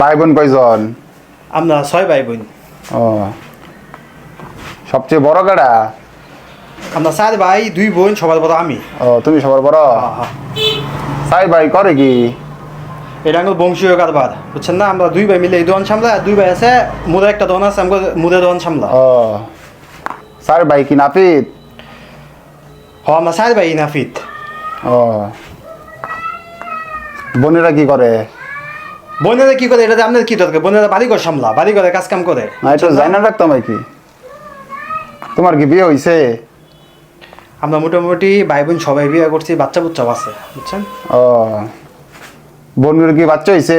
ভাই বোন কয়জন? আমরা ছয় ভাই বোন ও। সবচেয়ে বড় কাটা আমরা চার ভাই দুই বোন সবার বড় আমি। ও তুমি সবার বড়? সাই ভাই করে কি? এটা আমার বংশীয় কারবার বুঝছেন না? আমরা দুই ভাই মিলে এই দোকান সামলা দুই ভাই আছে মুদের একটা দোকান আছে আমাকে মুদের দোকান সামলা। ও। সার ভাই কি নাপিত? হ আমরা ভাই নাফিত ও বোনেরা কি করে বোনেরা কি করে এটা আপনার কি দরকার বোনেরা বাড়ি ঘর সামলা বাড়ি ঘরে কাজ কাম করে না এটা জানি না রাখতাম আর কি তোমার কি বিয়ে হইছে আমরা মোটামুটি ভাই বোন সবাই বিয়ে করছি বাচ্চা বুচ্চাও আছে বুঝছেন ও বোনের কি বাচ্চা হইছে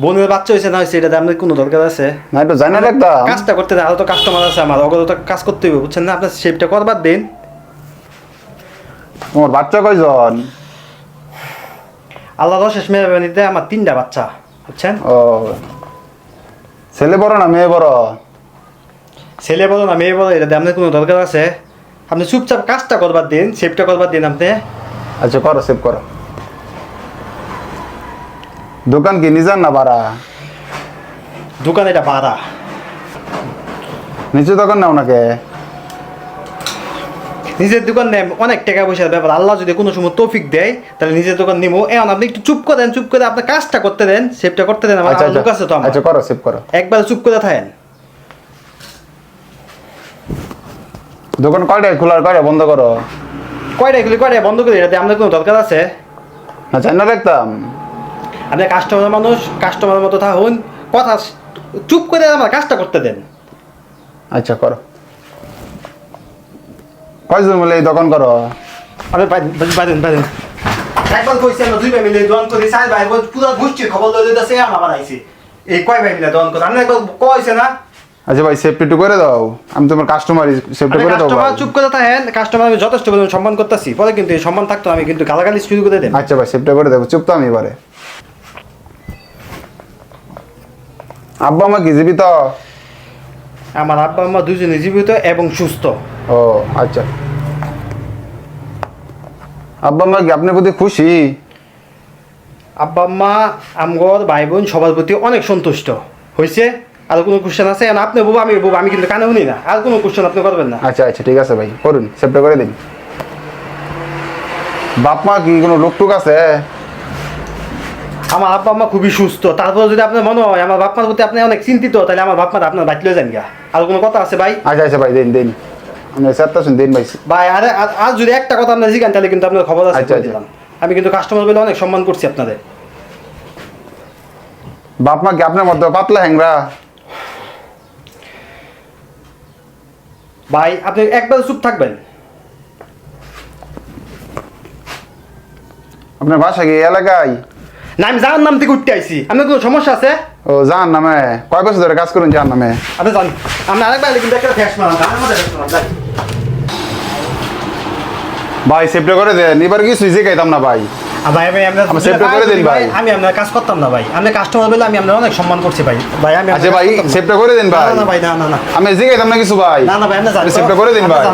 বোনের বাচ্চা হয়েছে না হয়েছে এটা আপনার কোনো দরকার আছে না এটা জানি রাখতাম কাজটা করতে আরও তো কাস্টমার আছে আমার অগত কাজ করতে হবে বুঝছেন না আপনার শেপটা করবার দিন তোমার বাচ্চা কয়জন? আল্লাহ রশেষ মেহরবানিতে আমার তিনটা বাচ্চা বুঝছেন? ও। ছেলে বড় না মেয়ে বড়? ছেলে বলো না মেয়ে বলো এটা আপনার কোনো দরকার আছে? আপনি চুপচাপ কাজটা করবার দিন শেপটা করবার দিন আপনি। আচ্ছা করো সেভ করো। দোকান কি নিজান না ভাড়া? দোকান এটা বাড়া নিচে দোকান না নাকে? নিজের দোকান নেন অনেক টাকা পয়সার ব্যাপার। আল্লাহ যদি কোনো সময় তৌফিক দেয় তাহলে নিজের দোকান নিবো। এখন আপনি একটু চুপ করে দেন চুপ করে আপনার কাজটা করতে দেন সেভটা করতে দেন আমার আচ্ছা লোক আছে তো আচ্ছা আচ্ছা করো সেভ করো। একবার চুপ করে থাকেন। দোকান কয়টায় খোলার কয়টা বন্ধ করো? কয়টা এগুলি কয়টা বন্ধ করে? এটা দিয়ে আপনার কোনো দরকার আছে? না চাই না রাখতাম আপনি কাস্টমার মানুষ কাস্টমারের মতো থাকুন। কথা চুপ করে আমার কাজটা করতে দেন। আচ্ছা করো। কয়জন মিলে এই দোকান করো? আমি পারেন পারেন একবার কইছি আমরা দুই ভাই মিলে দোকান করি চার ভাই পুরো গোষ্ঠীর খবর আমার আবার আইছি। এই কয় ভাই মিলে দোকান করি? আপনি একবার কইছে না। আচ্ছা ভাই সেফটি করে দাও। আমি তোমার কাস্টমার সেফটি করে দাও কাস্টমার চুপ করে থাকেন। কাস্টমার আমি যথেষ্ট পরিমাণ সম্মান করতেছি। পরে কিন্তু এই সম্মান থাকতো আমি কিন্তু গালাগালি শুরু করে দেন আচ্ছা ভাই সেফটি করে দেবো চুপ তো আমি এবারে। আব্বা মা কি জীবিত? আমার আব্বা আম্মা দুজনে জীবিত এবং সুস্থ। ও আচ্ছা। আব্বা মা কি আপনার প্রতি খুশি? আব্বা আম্মা আমগর ভাই বোন সবার প্রতি অনেক সন্তুষ্ট। হয়েছে আর কোনো কোশ্চেন আছে? এখন আপনি বউ আমি বউ আমি কিন্তু কানে শুনি না। আর কোনো কোশ্চেন আপনি করবেন না। আচ্ছা আচ্ছা ঠিক আছে ভাই করুন সেফটি করে দিন। বাপ মা কি কোনো লোক টুক আছে? আমার আব্বা আম্মা খুবই সুস্থ। তারপর যদি আপনার মনে হয় আমার বাপমার প্রতি আপনি অনেক চিন্তিত তাহলে আমার বাপমার আপনার বাঁচলে যান গা আর কোনো কথা আছে ভাই? আচ্ছা আচ্ছা ভাই দিন দিন। শুন দিন ভাই। ভাই আর যদি একটা কথা আপনার তাহলে কিন্তু আপনার খবর আছে আচ্ছা, আচ্ছা। দিলাম। আমি কিন্তু কাস্টমার বলে অনেক সম্মান করছি আপনাদের। বাপ মা কি আপনার মধ্যে পাতলা হ্যাংরা? ভাই আপনি একবার চুপ থাকবেন। আপনার বাসা কি এলাকায়? না আমি নাম থেকে উঠতে আইছি। আপনার কোনো সমস্যা আছে? ও যান নামে। কয় বছর ধরে কাজ করুন নামে? আপনি জান আপনি আরেকবার কিন্তু একটা ফ্যাক্স মারান আমার মধ্যে ফ্যাক্স মারান ভাই সেফটি করে দেন। এবার কি সুইচে খাইতাম না ভাই। আর ভাই আমি আমার করে দিন ভাই। আমি আপনার কাজ করতাম না ভাই। আপনি কাস্টমার বলে আমি আপনার অনেক সম্মান করছি ভাই। ভাই আমি আচ্ছা ভাই। সেফটি করে দিন ভাই না, না ভাই না না আমি জিগাইতাম না কিছু ভাই। না না ভাই আপনি সেফটি করে দিন ভাই।